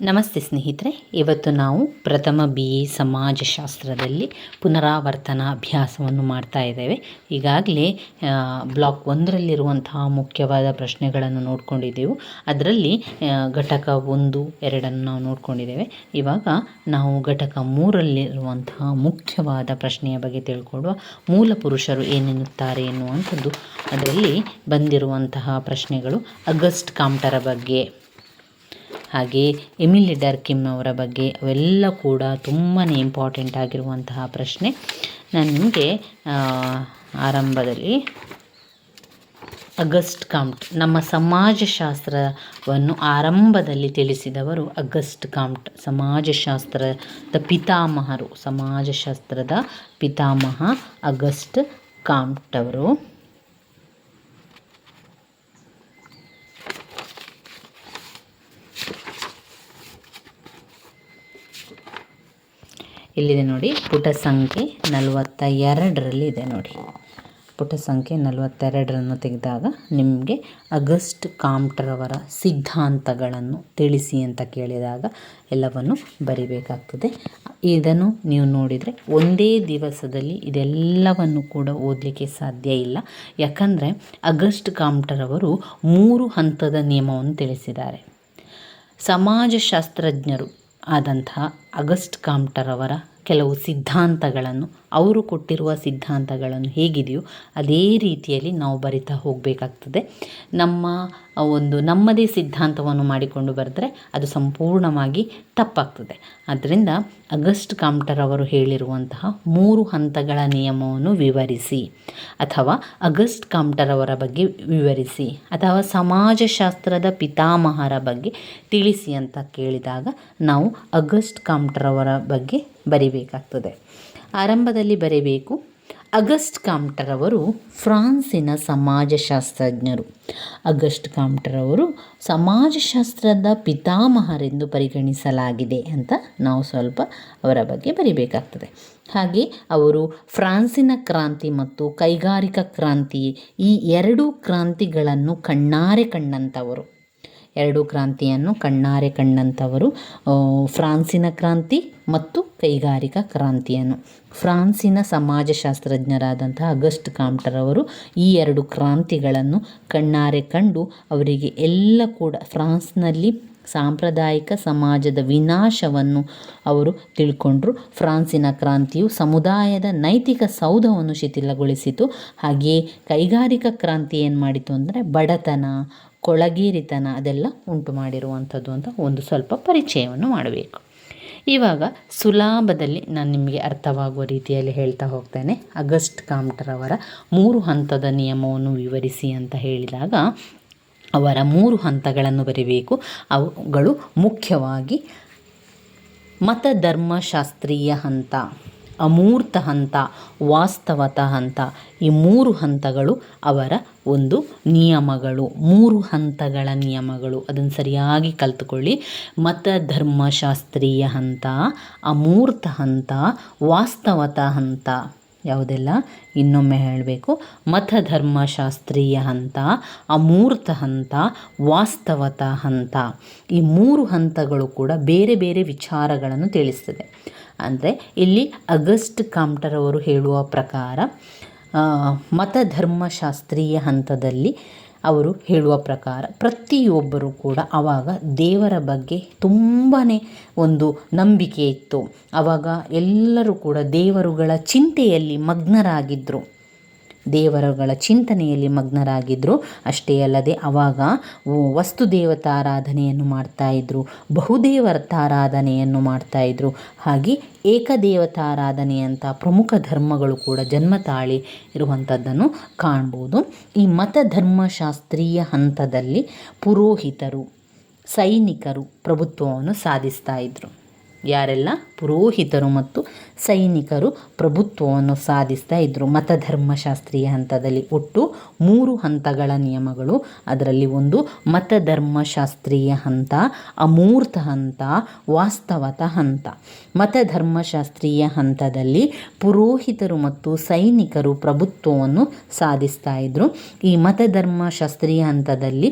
ನಮಸ್ತೆ ಸ್ನೇಹಿತರೆ, ಇವತ್ತು ನಾವು ಪ್ರಥಮ ಬಿ ಎ ಸಮಾಜಶಾಸ್ತ್ರದಲ್ಲಿ ಪುನರಾವರ್ತನ ಅಭ್ಯಾಸವನ್ನು ಮಾಡ್ತಾ ಇದ್ದೇವೆ. ಈಗಾಗಲೇ ಬ್ಲಾಕ್ ಒಂದರಲ್ಲಿರುವಂತಹ ಮುಖ್ಯವಾದ ಪ್ರಶ್ನೆಗಳನ್ನು ನೋಡ್ಕೊಂಡಿದ್ದೆವು. ಅದರಲ್ಲಿ ಘಟಕ ಒಂದು, ಎರಡನ್ನು ನಾವು ನೋಡ್ಕೊಂಡಿದ್ದೇವೆ. ಇವಾಗ ನಾವು ಘಟಕ ಮೂರಲ್ಲಿರುವಂತಹ ಮುಖ್ಯವಾದ ಪ್ರಶ್ನೆಯ ಬಗ್ಗೆ ತಿಳ್ಕೊಳ್ಳುವ ಮೂಲ ಪುರುಷರು ಏನೆನ್ನುತ್ತಾರೆ ಎನ್ನುವಂಥದ್ದು, ಅದರಲ್ಲಿ ಬಂದಿರುವಂತಹ ಪ್ರಶ್ನೆಗಳು ಅಗಸ್ಟ್ ಕಾಮ್ಟರ ಬಗ್ಗೆ. ಹಾಗೆ ಎಮಿಲಿ ಡರ್ಕಿಮ್ ಅವರ ಬಗ್ಗೆ ಅವೆಲ್ಲ ಕೂಡ ತುಂಬಾ ಇಂಪಾರ್ಟೆಂಟ್ ಆಗಿರುವಂತಹ ಪ್ರಶ್ನೆ. ನಾನು ನಿಮಗೆ ಆರಂಭದಲ್ಲಿ ಅಗಸ್ಟ್ ಕಾಮ್ಟ್, ನಮ್ಮ ಸಮಾಜಶಾಸ್ತ್ರವನ್ನು ಆರಂಭದಲ್ಲಿ ತಿಳಿಸಿದವರು ಅಗಸ್ಟ್ ಕಾಮ್ಟ್, ಸಮಾಜಶಾಸ್ತ್ರದ ಪಿತಾಮಹರು, ಸಮಾಜಶಾಸ್ತ್ರದ ಪಿತಾಮಹ ಅಗಸ್ಟ್ ಕಾಮ್ಟ್ ಅವರು. ಇಲ್ಲಿದೆ ನೋಡಿ. ಪುಟ ಸಂಖ್ಯೆ ನಲವತ್ತ ಎರಡರಲ್ಲಿ ಇದೆ ನೋಡಿ. ಪುಟ ಸಂಖ್ಯೆ ನಲವತ್ತೆರಡರನ್ನು ತೆಗೆದಾಗ ನಿಮಗೆ ಅಗಸ್ಟ್ ಕಾಮ್ಟ್ರವರ ಸಿದ್ಧಾಂತಗಳನ್ನು ತಿಳಿಸಿ ಅಂತ ಕೇಳಿದಾಗ ಎಲ್ಲವನ್ನು ಬರಿಬೇಕಾಗ್ತದೆ. ಇದನ್ನು ನೀವು ನೋಡಿದರೆ ಒಂದೇ ದಿವಸದಲ್ಲಿ ಇದೆಲ್ಲವನ್ನು ಕೂಡ ಓದಲಿಕ್ಕೆ ಸಾಧ್ಯ ಇಲ್ಲ. ಯಾಕಂದರೆ ಅಗಸ್ಟ್ ಕಾಮ್ಟರವರು ಮೂರು ಹಂತದ ನಿಯಮವನ್ನು ತಿಳಿಸಿದ್ದಾರೆ. ಸಮಾಜಶಾಸ್ತ್ರಜ್ಞರು ಆದಂತಹ ಅಗಸ್ಟ್ ಕಾಮ್ಟರವರ ಕೆಲವು ಸಿದ್ಧಾಂತಗಳನ್ನು ಅವರು ಕೊಟ್ಟಿರುವ ಸಿದ್ಧಾಂತಗಳನ್ನು ಹೇಗಿದೆಯೋ ಅದೇ ರೀತಿಯಲ್ಲಿ ನಾವು ಬರಿತಾ ಹೋಗಬೇಕಾಗ್ತದೆ. ನಮ್ಮ ಒಂದು ನಮ್ಮದೇ ಸಿದ್ಧಾಂತವನ್ನು ಮಾಡಿಕೊಂಡು ಬರೆದ್ರೆ ಅದು ಸಂಪೂರ್ಣವಾಗಿ ತಪ್ಪಾಗ್ತದೆ. ಆದ್ದರಿಂದ ಅಗಸ್ಟ್ ಕಾಮ್ಟರ್ ಅವರು ಹೇಳಿರುವಂತಹ ಮೂರು ಹಂತಗಳ ನಿಯಮವನ್ನು ವಿವರಿಸಿ ಅಥವಾ ಅಗಸ್ಟ್ ಕಾಮ್ಟರ್ ಅವರ ಬಗ್ಗೆ ವಿವರಿಸಿ ಅಥವಾ ಸಮಾಜಶಾಸ್ತ್ರದ ಪಿತಾಮಹರ ಬಗ್ಗೆ ತಿಳಿಸಿ ಅಂತ ಕೇಳಿದಾಗ ನಾವು ಅಗಸ್ಟ್ ಕಾಮ್ಟರ್ ಅವರ ಬಗ್ಗೆ ಬರಿಬೇಕಾಗ್ತದೆ. ಆರಂಭದಲ್ಲಿ ಬರೆಯಬೇಕು, ಅಗಸ್ಟ್ ಕಾಮ್ಟರ್ ಅವರು ಫ್ರಾನ್ಸಿನ ಸಮಾಜಶಾಸ್ತ್ರಜ್ಞರು. ಅಗಸ್ಟ್ ಕಾಮ್ಟರ್ ಅವರು ಸಮಾಜಶಾಸ್ತ್ರದ ಪಿತಾಮಹರೆಂದು ಪರಿಗಣಿಸಲಾಗಿದೆ ಅಂತ ನಾವು ಸ್ವಲ್ಪ ಅವರ ಬಗ್ಗೆ ಬರಿಬೇಕಾಗ್ತದೆ. ಹಾಗೆ ಅವರು ಫ್ರಾನ್ಸಿನ ಕ್ರಾಂತಿ ಮತ್ತು ಕೈಗಾರಿಕಾ ಕ್ರಾಂತಿ ಈ ಎರಡೂ ಕ್ರಾಂತಿಗಳನ್ನು ಕಣ್ಣಾರೆ ಕಂಡಂಥವರು ಎರಡು ಕ್ರಾಂತಿಯನ್ನು ಕಣ್ಣಾರೆ ಕಂಡಂಥವರು ಫ್ರಾನ್ಸಿನ ಕ್ರಾಂತಿ ಮತ್ತು ಕೈಗಾರಿಕಾ ಕ್ರಾಂತಿಯನ್ನು. ಫ್ರಾನ್ಸಿನ ಸಮಾಜಶಾಸ್ತ್ರಜ್ಞರಾದಂತಹ ಅಗಸ್ಟ್ ಕಾಮ್ಟರ್ ಅವರು ಈ ಎರಡು ಕ್ರಾಂತಿಗಳನ್ನು ಕಣ್ಣಾರೆ ಕಂಡು ಅವರಿಗೆ ಎಲ್ಲ ಕೂಡ ಫ್ರಾನ್ಸ್ನಲ್ಲಿ ಸಾಂಪ್ರದಾಯಿಕ ಸಮಾಜದ ವಿನಾಶವನ್ನು ಅವರು ತಿಳ್ಕೊಂಡ್ರು. ಫ್ರಾನ್ಸಿನ ಕ್ರಾಂತಿಯು ಸಮುದಾಯದ ನೈತಿಕ ಸೌಧವನ್ನು ಶಿಥಿಲಗೊಳಿಸಿತು. ಹಾಗೆಯೇ ಕೈಗಾರಿಕಾ ಕ್ರಾಂತಿ ಏನು ಮಾಡಿತು ಅಂದರೆ ಬಡತನ ಕೊಳಗೇರಿತನ ಅದೆಲ್ಲ ಉಂಟು ಮಾಡಿರುವಂಥದ್ದು ಅಂತ ಒಂದು ಸ್ವಲ್ಪ ಪರಿಚಯವನ್ನು ಮಾಡಬೇಕು. ಇವಾಗ ಸುಲಭದಲ್ಲಿ ನಾನು ನಿಮಗೆ ಅರ್ಥವಾಗುವ ರೀತಿಯಲ್ಲಿ ಹೇಳ್ತಾ ಹೋಗ್ತೇನೆ. ಅಗಸ್ಟ್ ಕಾಮ್ಟರವರ ಮೂರು ಹಂತದ ನಿಯಮವನ್ನು ವಿವರಿಸಿ ಅಂತ ಹೇಳಿದಾಗ ಅವರ ಮೂರು ಹಂತಗಳನ್ನು ಬರೀಬೇಕು. ಅವುಗಳು ಮುಖ್ಯವಾಗಿ ಮತಧರ್ಮಶಾಸ್ತ್ರೀಯ ಹಂತ ಅಮೂರ್ತ ಹಂತ, ವಾಸ್ತವತ ಹಂತ. ಈ ಮೂರು ಹಂತಗಳು ಅವರ ಒಂದು ನಿಯಮಗಳು. ಮೂರು ಹಂತಗಳ ನಿಯಮಗಳು. ಅದನ್ನು ಸರಿಯಾಗಿ ಕಲ್ತುಕೊಳ್ಳಿ. ಮತಧರ್ಮಶಾಸ್ತ್ರೀಯ ಹಂತ, ಅಮೂರ್ತ ಹಂತ, ವಾಸ್ತವತ ಹಂತ. ಯಾವುದೆಲ್ಲ? ಇನ್ನೊಮ್ಮೆ ಹೇಳಬೇಕು. ಮತಧರ್ಮಶಾಸ್ತ್ರೀಯ ಹಂತ, ಅಮೂರ್ತ ಹಂತ, ವಾಸ್ತವತ ಹಂತ. ಈ ಮೂರು ಹಂತಗಳು ಕೂಡ ಬೇರೆ ಬೇರೆ ವಿಚಾರಗಳನ್ನು ತಿಳಿಸ್ತದೆ. ಅಂದರೆ ಇಲ್ಲಿ ಅಗಸ್ಟ್ ಕಾಮ್ಟರ್ ಅವರು ಹೇಳುವ ಪ್ರಕಾರ ಮತಧರ್ಮಶಾಸ್ತ್ರೀಯ ಹಂತದಲ್ಲಿ ಅವರು ಹೇಳುವ ಪ್ರಕಾರ ಪ್ರತಿಯೊಬ್ಬರೂ ಕೂಡ ಆವಾಗ ದೇವರ ಬಗ್ಗೆ ತುಂಬಾ ಒಂದು ನಂಬಿಕೆ ಇತ್ತು. ಆವಾಗ ಎಲ್ಲರೂ ಕೂಡ ದೇವರುಗಳ ಚಿಂತೆಯಲ್ಲಿ ಮಗ್ನರಾಗಿದ್ದರು ದೇವರುಗಳ ಚಿಂತನೆಯಲ್ಲಿ ಮಗ್ನರಾಗಿದ್ದರು ಅಷ್ಟೇ ಅಲ್ಲದೆ ಅವಾಗ ವಸ್ತು ದೇವತಾರಾಧನೆಯನ್ನು ಮಾಡ್ತಾ ಇದ್ದರು ಬಹುದೇವತಾರಾಧನೆಯನ್ನು ಇದ್ದರು ಹಾಗೆ ಏಕದೇವತಾರಾಧನೆಯಂಥ ಪ್ರಮುಖ ಧರ್ಮಗಳು ಕೂಡ ಜನ್ಮ ತಾಳಿ ಇರುವಂಥದ್ದನ್ನು ಕಾಣ್ಬೋದು. ಈ ಮತ ಧರ್ಮಶಾಸ್ತ್ರೀಯ ಹಂತದಲ್ಲಿ ಪುರೋಹಿತರು, ಸೈನಿಕರು ಪ್ರಭುತ್ವವನ್ನು ಸಾಧಿಸ್ತಾ ಇದ್ದರು ಯಾರೆಲ್ಲ? ಪುರೋಹಿತರು ಮತ್ತು ಸೈನಿಕರು ಪ್ರಭುತ್ವವನ್ನು ಸಾಧಿಸ್ತಾ ಇದ್ದರು ಮತಧರ್ಮಶಾಸ್ತ್ರೀಯ ಹಂತದಲ್ಲಿ ಒಟ್ಟು ಮೂರು ಹಂತಗಳ ನಿಯಮಗಳು. ಅದರಲ್ಲಿ ಒಂದು ಮತಧರ್ಮಶಾಸ್ತ್ರೀಯ ಹಂತ, ಅಮೂರ್ತ ಹಂತ, ವಾಸ್ತವತ ಹಂತ. ಮತಧರ್ಮಶಾಸ್ತ್ರೀಯ ಹಂತದಲ್ಲಿ ಪುರೋಹಿತರು ಮತ್ತು ಸೈನಿಕರು ಪ್ರಭುತ್ವವನ್ನು ಸಾಧಿಸ್ತಾ ಇದ್ದರು ಈ ಮತಧರ್ಮಶಾಸ್ತ್ರೀಯ ಹಂತದಲ್ಲಿ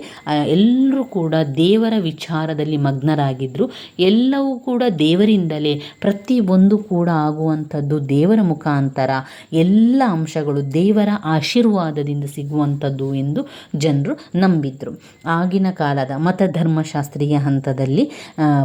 ಎಲ್ಲರೂ ಕೂಡ ದೇವರ ವಿಚಾರದಲ್ಲಿ ಮಗ್ನರಾಗಿದ್ದರು ಎಲ್ಲವೂ ಕೂಡ ದೇವರಿಂದಲೇ ಪ್ರತಿಯೊಂದು ಕೂಡ ಆಗುವಂಥದ್ದು ದೇವರ ಮುಖಾಂತರ ಎಲ್ಲ ಅಂಶಗಳು ದೇವರ ಆಶೀರ್ವಾದದಿಂದ ಸಿಗುವಂಥದ್ದು ಎಂದು ಜನರು ನಂಬಿದ್ರು. ಆಗಿನ ಕಾಲದ ಮತಧರ್ಮಶಾಸ್ತ್ರೀಯ ಹಂತದಲ್ಲಿ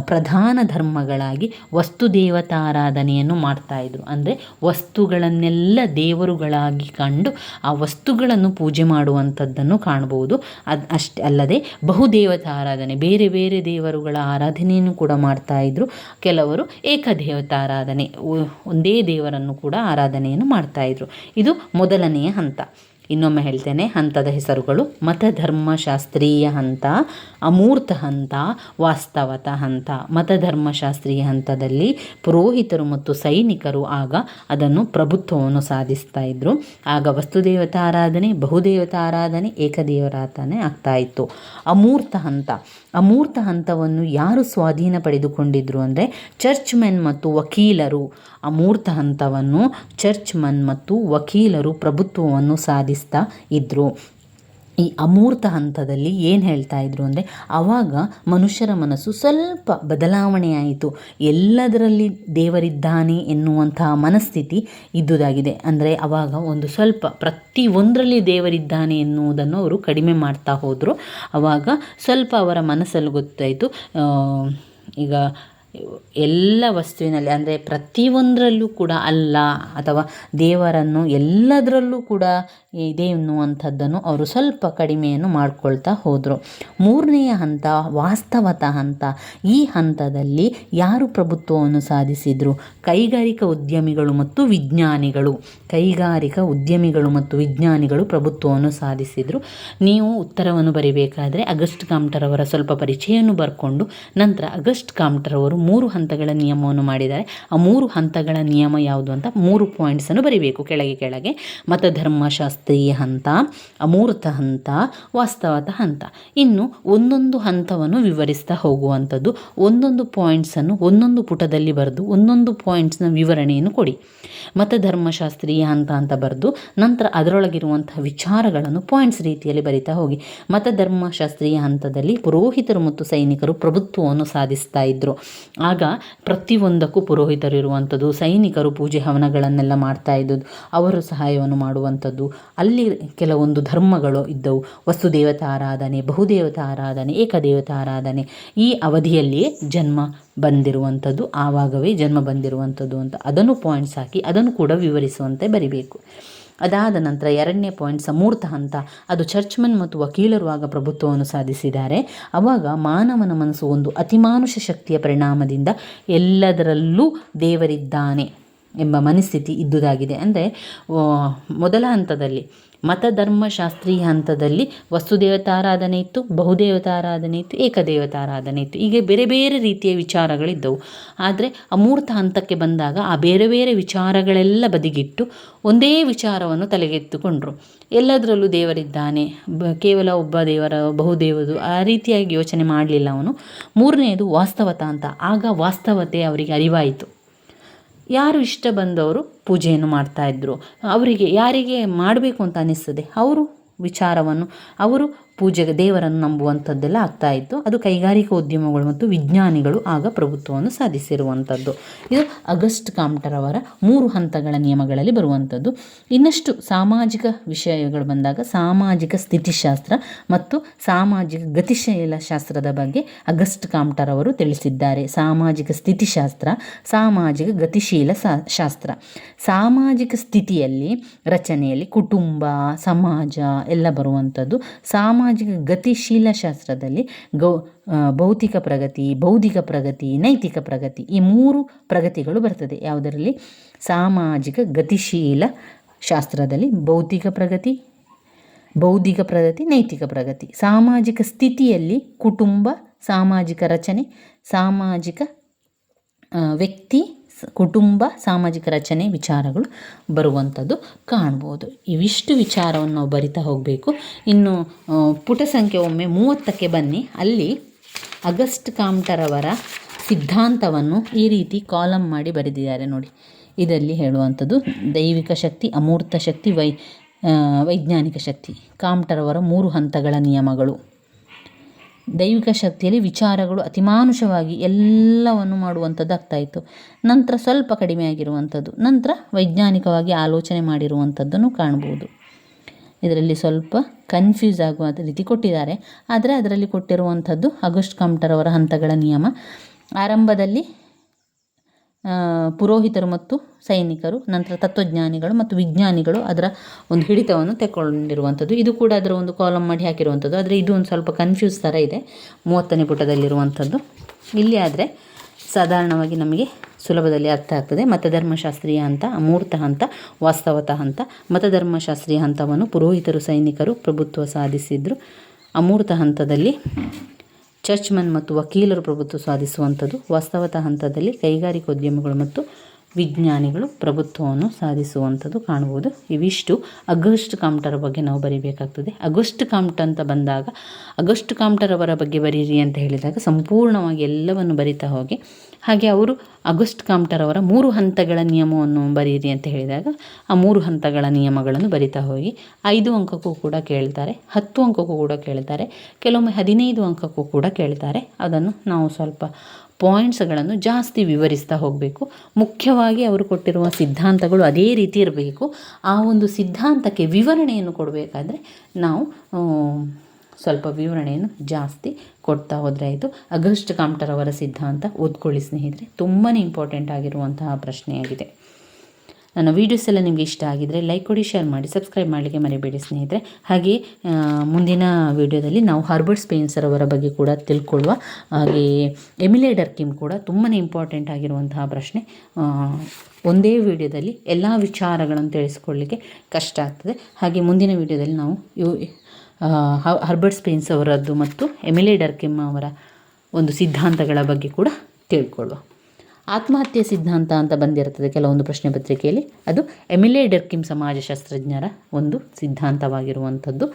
ಪ್ರಧಾನ ಧರ್ಮಗಳಾಗಿ ವಸ್ತು ದೇವತಾರಾಧನೆಯನ್ನು ಮಾಡ್ತಾ ಇದ್ರು. ಅಂದರೆ ವಸ್ತುಗಳನ್ನೆಲ್ಲ ದೇವರುಗಳಾಗಿ ಕಂಡು ಆ ವಸ್ತುಗಳನ್ನು ಪೂಜೆ ಮಾಡುವಂಥದ್ದನ್ನು ಕಾಣಬಹುದು ಅದು ಅಷ್ಟೇ ಅಲ್ಲದೆ ಬಹುದೇವತಾರಾಧನೆ, ಬೇರೆ ಬೇರೆ ದೇವರುಗಳ ಆರಾಧನೆಯನ್ನು ಕೂಡ ಮಾಡ್ತಾ ಇದ್ರು. ಕೆಲವರು ಏಕದೇವತಾರಾಧನೆ ಒ- ಒಂದೇ ದೇವರನ್ನು ಕೂಡ ಆರಾಧನೆಯನ್ನು ಮಾಡ್ತಾ ಇದ್ರು. ಇದು ಮೊದಲನೆಯ ಹಂತ. ಇನ್ನೊಮ್ಮೆ ಹೇಳ್ತೇನೆ, ಹಂತದ ಹೆಸರುಗಳು ಮತಧರ್ಮಶಾಸ್ತ್ರೀಯ ಹಂತ, ಅಮೂರ್ತ ಹಂತ, ವಾಸ್ತವತ ಹಂತ. ಮತಧರ್ಮಶಾಸ್ತ್ರೀಯ ಹಂತದಲ್ಲಿ ಪುರೋಹಿತರು ಮತ್ತು ಸೈನಿಕರು ಆಗ ಅದನ್ನು ಪ್ರಭುತ್ವವನ್ನು ಸಾಧಿಸ್ತಾ ಇದ್ದರು ಆಗ ವಸ್ತುದೇವತಾರಾಧನೆ ಆರಾಧನೆ, ಬಹುದೇವತಾ ಆರಾಧನೆ, ಏಕದೇವರಾಧನೆ ಆಗ್ತಾ ಇತ್ತು. ಅಮೂರ್ತ ಹಂತ. ಅಮೂರ್ತ ಹಂತವನ್ನು ಯಾರು ಸ್ವಾಧೀನ ಪಡೆದುಕೊಂಡಿದ್ರು ಅಂದರೆ ಚರ್ಚ್ ಮೆನ್ ಮತ್ತು ವಕೀಲರು. ಅಮೂರ್ತ ಹಂತವನ್ನು ಚರ್ಚ್ ಮನ್ ಮತ್ತು ವಕೀಲರು ಪ್ರಭುತ್ವವನ್ನು ಸಾಧಿಸ್ತಾ ಇದ್ದರು ಈ ಅಮೂರ್ತ ಹಂತದಲ್ಲಿ ಏನು ಹೇಳ್ತಾ ಇದ್ರು ಅಂದರೆ ಆವಾಗ ಮನುಷ್ಯರ ಮನಸ್ಸು ಸ್ವಲ್ಪ ಬದಲಾವಣೆ ಆಯಿತು. ಎಲ್ಲದರಲ್ಲಿ ದೇವರಿದ್ದಾನೆ ಎನ್ನುವಂತಹ ಮನಸ್ಥಿತಿ ಇದ್ದುದಾಗಿದೆ. ಅಂದರೆ ಆವಾಗ ಒಂದು ಸ್ವಲ್ಪ ಪ್ರತಿ ಒಂದರಲ್ಲಿ ದೇವರಿದ್ದಾನೆ ಎನ್ನುವುದನ್ನು ಅವರು ಕಡಿಮೆ ಮಾಡ್ತಾ ಹೋದರು. ಆವಾಗ ಸ್ವಲ್ಪ ಅವರ ಮನಸ್ಸಲ್ಲಿ ಗೊತ್ತಾಯಿತು. ಈಗ ಎಲ್ಲ ವಸ್ತುವಿನಲ್ಲಿ, ಅಂದರೆ ಪ್ರತಿಯೊಂದರಲ್ಲೂ ಕೂಡ ಅಲ್ಲ ಅಥವಾ ದೇವರನ್ನು ಎಲ್ಲದರಲ್ಲೂ ಕೂಡ ಇದೆ ಎನ್ನುವಂಥದ್ದನ್ನು ಅವರು ಸ್ವಲ್ಪ ಕಡಿಮೆಯನ್ನು ಮಾಡಿಕೊಳ್ತಾ ಹೋದರು. ಮೂರನೆಯ ಹಂತ, ವಾಸ್ತವತ ಹಂತ. ಈ ಹಂತದಲ್ಲಿ ಯಾರು ಪ್ರಭುತ್ವವನ್ನು ಸಾಧಿಸಿದರು? ಕೈಗಾರಿಕಾ ಉದ್ಯಮಿಗಳು ಮತ್ತು ವಿಜ್ಞಾನಿಗಳು. ಕೈಗಾರಿಕಾ ಉದ್ಯಮಿಗಳು ಮತ್ತು ವಿಜ್ಞಾನಿಗಳು ಪ್ರಭುತ್ವವನ್ನು ಸಾಧಿಸಿದರು. ನೀವು ಉತ್ತರವನ್ನು ಬರಿಬೇಕಾದ್ರೆ, ಅಗಸ್ಟ್ ಕಾಮ್ಟರವರ ಸ್ವಲ್ಪ ಪರಿಚಯವನ್ನು ಬರ್ಕೊಂಡು, ನಂತರ ಅಗಸ್ಟ್ ಕಾಮ್ಟರ್ ಅವರು ಮೂರು ಹಂತಗಳ ನಿಯಮವನ್ನು ಮಾಡಿದ್ದಾರೆ. ಆ ಮೂರು ಹಂತಗಳ ನಿಯಮ ಯಾವುದು ಅಂತ ಮೂರು ಪಾಯಿಂಟ್ಸನ್ನು ಬರಿಬೇಕು ಕೆಳಗೆ ಕೆಳಗೆ. ಮತಧರ್ಮಶಾಸ್ತ್ರೀಯ ಹಂತ, ಅಮೂರ್ತ ಹಂತ, ವಾಸ್ತವತ ಹಂತ. ಇನ್ನು ಒಂದೊಂದು ಹಂತವನ್ನು ವಿವರಿಸ್ತಾ ಹೋಗುವಂಥದ್ದು. ಒಂದೊಂದು ಪಾಯಿಂಟ್ಸನ್ನು ಒಂದೊಂದು ಪುಟದಲ್ಲಿ ಬರೆದು ಒಂದೊಂದು ಪಾಯಿಂಟ್ಸ್ನ ವಿವರಣೆಯನ್ನು ಕೊಡಿ. ಮತಧರ್ಮಶಾಸ್ತ್ರೀಯ ಹಂತ ಅಂತ ಬರೆದು ನಂತರ ಅದರೊಳಗಿರುವಂತಹ ವಿಚಾರಗಳನ್ನು ಪಾಯಿಂಟ್ಸ್ ರೀತಿಯಲ್ಲಿ ಬರಿತಾ ಹೋಗಿ. ಮತಧರ್ಮಶಾಸ್ತ್ರೀಯ ಹಂತದಲ್ಲಿ ಪುರೋಹಿತರು ಮತ್ತು ಸೈನಿಕರು ಪ್ರಭುತ್ವವನ್ನು ಸಾಧಿಸ್ತಾ ಇದ್ದರು ಆಗ ಪ್ರತಿಯೊಂದಕ್ಕೂ ಪುರೋಹಿತರು ಇರುವಂಥದ್ದು ಸೈನಿಕರು ಪೂಜೆ ಹವನಗಳನ್ನೆಲ್ಲ ಮಾಡ್ತಾ ಇದ್ದದ್ದು, ಅವರು ಸಹಾಯವನ್ನು ಮಾಡುವಂಥದ್ದು. ಅಲ್ಲಿ ಕೆಲವೊಂದು ಧರ್ಮಗಳು ಇದ್ದವು. ವಸ್ತುದೇವತಾ ಆರಾಧನೆ, ಬಹುದೇವತಾ ಆರಾಧನೆ, ಏಕದೇವತಾ ಆರಾಧನೆ. ಈ ಅವಧಿಯಲ್ಲಿಯೇ ಜನ್ಮ ಬಂದಿರುವಂಥದ್ದು, ಆವಾಗವೇ ಜನ್ಮ ಬಂದಿರುವಂಥದ್ದು ಅಂತ. ಅದನ್ನು ಪಾಯಿಂಟ್ಸ್ ಹಾಕಿ, ಅದನ್ನು ಕೂಡ ವಿವರಿಸುವಂತೆ ಬರಿಬೇಕು. ಅದಾದ ನಂತರ ಎರಡನೇ ಪಾಯಿಂಟ್ ಸಮೂರ್ತ ಹಂತ, ಅದು ಚರ್ಚ್ಮನ್ ಮತ್ತು ವಕೀಲರು ಆಗ ಪ್ರಭುತ್ವವನ್ನು ಸಾಧಿಸಿದ್ದಾರೆ. ಅವಾಗ ಮಾನವನ ಮನಸ್ಸು ಒಂದು ಅತಿಮಾನುಷ ಶಕ್ತಿಯ ಪರಿಣಾಮದಿಂದ ಎಲ್ಲದರಲ್ಲೂ ದೇವರಿದ್ದಾನೆ ಎಂಬ ಮನಸ್ಥಿತಿ ಇದ್ದುದಾಗಿದೆ. ಅಂದರೆ ಮೊದಲ ಹಂತದಲ್ಲಿ ಮತಧರ್ಮಶಾಸ್ತ್ರೀಯ ಹಂತದಲ್ಲಿ ವಸ್ತುದೇವತಾರಾಧನೆ ಇತ್ತು, ಬಹುದೇವತಾರಾಧನೆ ಇತ್ತು, ಏಕದೇವತಾರಾಧನೆ ಇತ್ತು. ಹೀಗೆ ಬೇರೆ ಬೇರೆ ರೀತಿಯ ವಿಚಾರಗಳಿದ್ದವು. ಆದರೆ ಅಮೂರ್ತ ಹಂತಕ್ಕೆ ಬಂದಾಗ ಆ ಬೇರೆ ಬೇರೆ ವಿಚಾರಗಳೆಲ್ಲ ಬದಿಗಿಟ್ಟು ಒಂದೇ ವಿಚಾರವನ್ನು ತಲೆಗೆತ್ತುಕೊಂಡರು. ಎಲ್ಲದರಲ್ಲೂ ದೇವರಿದ್ದಾನೆ, ಬ, ಕೇವಲ ಒಬ್ಬ ದೇವರ ಬಹುದೇವರು ಆ ರೀತಿಯಾಗಿ ಯೋಚನೆ ಮಾಡಲಿಲ್ಲ ಅವನು. ಮೂರನೆಯದು ವಾಸ್ತವತ ಅಂತ. ಆಗ ವಾಸ್ತವತೆ ಅವರಿಗೆ ಅರಿವಾಯಿತು. ಯಾರು ಇಷ್ಟ ಬಂದವರು ಪೂಜೆಯನ್ನು ಮಾಡ್ತಾಯಿದ್ರು ಅವರಿಗೆ ಯಾರಿಗೆ ಮಾಡಬೇಕು ಅಂತ ಅನ್ನಿಸ್ತದೆ ಅವರು ವಿಚಾರವನ್ನು ಅವರು ಪೂಜೆಗೆ ದೇವರನ್ನು ನಂಬುವಂಥದ್ದೆಲ್ಲ ಆಗ್ತಾ ಇತ್ತು. ಅದು ಕೈಗಾರಿಕಾ ಉದ್ಯಮಗಳು ಮತ್ತು ವಿಜ್ಞಾನಿಗಳು ಆಗ ಪ್ರಭುತ್ವವನ್ನು ಸಾಧಿಸಿರುವಂಥದ್ದು. ಇದು ಅಗಸ್ಟ್ ಕಾಮ್ಟರ್ ಅವರ ಮೂರು ಹಂತಗಳ ನಿಯಮಗಳಲ್ಲಿ ಬರುವಂಥದ್ದು. ಇನ್ನಷ್ಟು ಸಾಮಾಜಿಕ ವಿಷಯಗಳು ಬಂದಾಗ ಸಾಮಾಜಿಕ ಸ್ಥಿತಿಶಾಸ್ತ್ರ ಮತ್ತು ಸಾಮಾಜಿಕ ಗತಿಶೀಲ ಶಾಸ್ತ್ರದ ಬಗ್ಗೆ ಅಗಸ್ಟ್ ಕಾಮ್ಟರ್ ಅವರು ತಿಳಿಸಿದ್ದಾರೆ. ಸಾಮಾಜಿಕ ಸ್ಥಿತಿಶಾಸ್ತ್ರ, ಸಾಮಾಜಿಕ ಗತಿಶೀಲ ಶಾಸ್ತ್ರ. ಸಾಮಾಜಿಕ ಸ್ಥಿತಿಯಲ್ಲಿ ರಚನೆಯಲ್ಲಿ ಕುಟುಂಬ, ಸಮಾಜ ಎಲ್ಲ ಬರುವಂಥದ್ದು. ಸಾಮಾಜಿಕ ಗತಿಶೀಲ ಶಾಸ್ತ್ರದಲ್ಲಿ ಗೌ ಭೌತಿಕ ಪ್ರಗತಿ, ಬೌದ್ಧಿಕ ಪ್ರಗತಿ, ನೈತಿಕ ಪ್ರಗತಿ ಈ ಮೂರು ಪ್ರಗತಿಗಳು ಬರ್ತದೆ. ಯಾವುದರಲ್ಲಿ? ಸಾಮಾಜಿಕ ಗತಿಶೀಲ ಶಾಸ್ತ್ರದಲ್ಲಿ ಭೌತಿಕ ಪ್ರಗತಿ, ಬೌದ್ಧಿಕ ಪ್ರಗತಿ, ನೈತಿಕ ಪ್ರಗತಿ. ಸಾಮಾಜಿಕ ಸ್ಥಿತಿಯಲ್ಲಿ ಕುಟುಂಬ, ಸಾಮಾಜಿಕ ರಚನೆ, ಸಾಮಾಜಿಕ ವ್ಯಕ್ತಿ ಕುಟುಂಬ, ಸಾಮಾಜಿಕ ರಚನೆ, ವಿಚಾರಗಳು ಬರುವಂಥದ್ದು ಕಾಣ್ಬೋದು. ಇವಿಷ್ಟು ವಿಚಾರವನ್ನು ನಾವು ಬರಿತಾ ಹೋಗಬೇಕು. ಇನ್ನು ಪುಟ ಸಂಖ್ಯೆ ಒಮ್ಮೆ ಮೂವತ್ತಕ್ಕೆ ಬನ್ನಿ. ಅಲ್ಲಿ ಅಗಸ್ಟ್ ಕಾಮ್ಟರವರ ಸಿದ್ಧಾಂತವನ್ನು ಈ ರೀತಿ ಕಾಲಮ್ ಮಾಡಿ ಬರೆದಿದ್ದಾರೆ ನೋಡಿ. ಇದರಲ್ಲಿ ಹೇಳುವಂಥದ್ದು, ದೈವಿಕ ಶಕ್ತಿ, ಅಮೂರ್ತ ಶಕ್ತಿ, ವೈ ವೈಜ್ಞಾನಿಕ ಶಕ್ತಿ. ಕಾಮ್ಟರವರ ಮೂರು ಹಂತಗಳ ನಿಯಮಗಳು. ದೈವಿಕ ಶಕ್ತಿಯಲ್ಲಿ ವಿಚಾರಗಳು ಅತಿಮಾನುಷವಾಗಿ ಎಲ್ಲವನ್ನು ಮಾಡುವಂಥದ್ದು ಆಗ್ತಾಯಿತ್ತು ನಂತರ ಸ್ವಲ್ಪ ಕಡಿಮೆ ಆಗಿರುವಂಥದ್ದು. ನಂತರ ವೈಜ್ಞಾನಿಕವಾಗಿ ಆಲೋಚನೆ ಮಾಡಿರುವಂಥದ್ದನ್ನು ಕಾಣ್ಬೋದು. ಇದರಲ್ಲಿ ಸ್ವಲ್ಪ ಕನ್ಫ್ಯೂಸ್ ಆಗುವ ರೀತಿ ಕೊಟ್ಟಿದ್ದಾರೆ. ಆದರೆ ಅದರಲ್ಲಿ ಕೊಟ್ಟಿರುವಂಥದ್ದು ಆಗಸ್ಟ್ ಕಾಮ್ಟರ್ ಅವರ ಹಂತಗಳ ನಿಯಮ. ಆರಂಭದಲ್ಲಿ ಪುರೋಹಿತರು ಮತ್ತು ಸೈನಿಕರು, ನಂತರ ತತ್ವಜ್ಞಾನಿಗಳು ಮತ್ತು ವಿಜ್ಞಾನಿಗಳು ಅದರ ಒಂದು ಹಿಡಿತವನ್ನು ತೆಕ್ಕೊಂಡಿರುವಂಥದ್ದು. ಇದು ಕೂಡ ಅದರ ಒಂದು ಕಾಲಮ್ ಮಾಡಿ ಹಾಕಿರುವಂಥದ್ದು. ಆದರೆ ಇದು ಒಂದು ಸ್ವಲ್ಪ ಕನ್ಫ್ಯೂಸ್ ಥರ ಇದೆ ಮೂವತ್ತನೇ ಪುಟದಲ್ಲಿರುವಂಥದ್ದು. ಇಲ್ಲಿ ಆದರೆ ಸಾಧಾರಣವಾಗಿ ನಮಗೆ ಸುಲಭದಲ್ಲಿ ಅರ್ಥ ಆಗ್ತದೆ. ಮತಧರ್ಮಶಾಸ್ತ್ರೀಯ ಹಂತ, ಅಮೂರ್ತ ಹಂತ, ವಾಸ್ತವತ ಹಂತ. ಮತಧರ್ಮಶಾಸ್ತ್ರೀಯ ಹಂತವನ್ನು ಪುರೋಹಿತರು, ಸೈನಿಕರು ಪ್ರಭುತ್ವ ಸಾಧಿಸಿದ್ರು. ಅಮೂರ್ತ ಹಂತದಲ್ಲಿ ಚರ್ಚ್ಮನ್ ಮತ್ತು ವಕೀಲರು ಪ್ರಭುತ್ವ ಸಾಧಿಸುವಂಥದ್ದು ವಾಸ್ತವತ ಹಂತದಲ್ಲಿ ಕೈಗಾರಿಕೋದ್ಯಮಿಗಳು ಮತ್ತು ವಿಜ್ಞಾನಿಗಳು ಪ್ರಭುತ್ವವನ್ನು ಸಾಧಿಸುವಂಥದ್ದು ಕಾಣ್ಬೋದು ಇವಿಷ್ಟು ಅಗಸ್ಟ್ ಕಾಮ್ಟರ ಬಗ್ಗೆ ನಾವು ಬರೀಬೇಕಾಗ್ತದೆ. ಅಗಸ್ಟ್ ಕಾಮ್ಟ್ ಅಂತ ಬಂದಾಗ, ಅಗಸ್ಟ್ ಅವರ ಬಗ್ಗೆ ಬರೀರಿ ಅಂತ ಹೇಳಿದಾಗ ಸಂಪೂರ್ಣವಾಗಿ ಎಲ್ಲವನ್ನು ಬರಿತಾ ಹೋಗಿ, ಹಾಗೆ ಅವರು ಅಗಸ್ಟ್ ಅವರ ಮೂರು ಹಂತಗಳ ನಿಯಮವನ್ನು ಬರೀರಿ ಅಂತ ಹೇಳಿದಾಗ ಆ ಮೂರು ಹಂತಗಳ ನಿಯಮಗಳನ್ನು ಬರಿತಾ ಹೋಗಿ, ಐದು ಅಂಕಕ್ಕೂ ಕೂಡ ಕೇಳ್ತಾರೆ, ಹತ್ತು ಅಂಕಕ್ಕೂ ಕೂಡ ಕೇಳ್ತಾರೆ, ಕೆಲವೊಮ್ಮೆ ಹದಿನೈದು ಅಂಕಕ್ಕೂ ಕೂಡ ಕೇಳ್ತಾರೆ. ಅದನ್ನು ನಾವು ಸ್ವಲ್ಪ ಪಾಯಿಂಟ್ಸ್ಗಳನ್ನು ಜಾಸ್ತಿ ವಿವರಿಸ್ತಾ ಹೋಗಬೇಕು. ಮುಖ್ಯವಾಗಿ ಅವರು ಕೊಟ್ಟಿರುವ ಸಿದ್ಧಾಂತಗಳು ಅದೇ ರೀತಿ ಇರಬೇಕು. ಆ ಒಂದು ಸಿದ್ಧಾಂತಕ್ಕೆ ವಿವರಣೆಯನ್ನು ಕೊಡಬೇಕಾದ್ರೆ ನಾವು ಸ್ವಲ್ಪ ವಿವರಣೆಯನ್ನು ಜಾಸ್ತಿ ಕೊಡ್ತಾ ಹೋದರೆ ಆಯಿತು. ಅಗಸ್ಟ್ ಕಾಮ್ಟರ್ ಅವರ ಸಿದ್ಧಾಂತ ಓದ್ಕೊಳ್ಳಿ ಸ್ನೇಹಿತರೆ. ತುಂಬಾ ಇಂಪಾರ್ಟೆಂಟ್ ಆಗಿರುವಂತಹ ಪ್ರಶ್ನೆಯಾಗಿದೆ. ನನ್ನ ವೀಡಿಯೋಸ್ ಎಲ್ಲ ನಿಮಗೆ ಇಷ್ಟ ಆಗಿದರೆ ಲೈಕ್ ಕೊಡಿ ಶೇರ್ ಮಾಡಿ ಸಬ್ಸ್ಕ್ರೈಬ್ ಮಾಡಲಿಕ್ಕೆ ಮರಿಬೇಡಿ ಸ್ನೇಹಿತರೆ. ಹಾಗೆ ಮುಂದಿನ ವಿಡಿಯೋದಲ್ಲಿ ನಾವು ಹರ್ಬರ್ಟ್ ಸ್ಪೇನ್ಸರ್ ಅವರ ಬಗ್ಗೆ ಕೂಡ ತಿಳ್ಕೊಳ್ಳುವ. ಹಾಗೆ ಎಮಿಲೇಡರ್ ಕಿಮ್ ಕೂಡ ತುಂಬಾ ಇಂಪಾರ್ಟೆಂಟ್ ಆಗಿರುವಂತಹ ಪ್ರಶ್ನೆ. ಒಂದೇ ವಿಡಿಯೋದಲ್ಲಿ ಎಲ್ಲ ವಿಚಾರಗಳನ್ನು ತಿಳಿಸ್ಕೊಳ್ಳಿಕ್ಕೆ ಕಷ್ಟ ಆಗ್ತದೆ. ಹಾಗೆ ಮುಂದಿನ ವಿಡಿಯೋದಲ್ಲಿ ನಾವು ಯು ಹರ್ಬರ್ಟ್ ಸ್ಪೇನ್ಸ್ ಅವರದ್ದು ಮತ್ತು ಎಮಿಲೇಡರ್ ಕಿಮ್ ಅವರ ಒಂದು ಸಿದ್ಧಾಂತಗಳ ಬಗ್ಗೆ ಕೂಡ ತಿಳ್ಕೊಳ್ಳುವ. ಆತ್ಮಹತ್ಯೆ ಸಿದ್ಧಾಂತ ಅಂತ ಬಂದಿರುತ್ತದೆ ಕೆಲವೊಂದು ಪ್ರಶ್ನೆ ಪತ್ರಿಕೆಯಲ್ಲಿ. ಅದು ಎಮಿಲೆ ಡರ್ಕಿಮ್ ಸಮಾಜಶಾಸ್ತ್ರಜ್ಞರ ಒಂದು ಸಿದ್ಧಾಂತವಾಗಿರುವಂಥದ್ದು.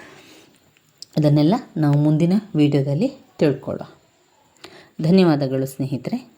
ಅದನ್ನೆಲ್ಲ ನಾವು ಮುಂದಿನ ವಿಡಿಯೋದಲ್ಲಿ ತಿಳ್ಕೊಳ್ಳೋ ಧನ್ಯವಾದಗಳು ಸ್ನೇಹಿತರೆ.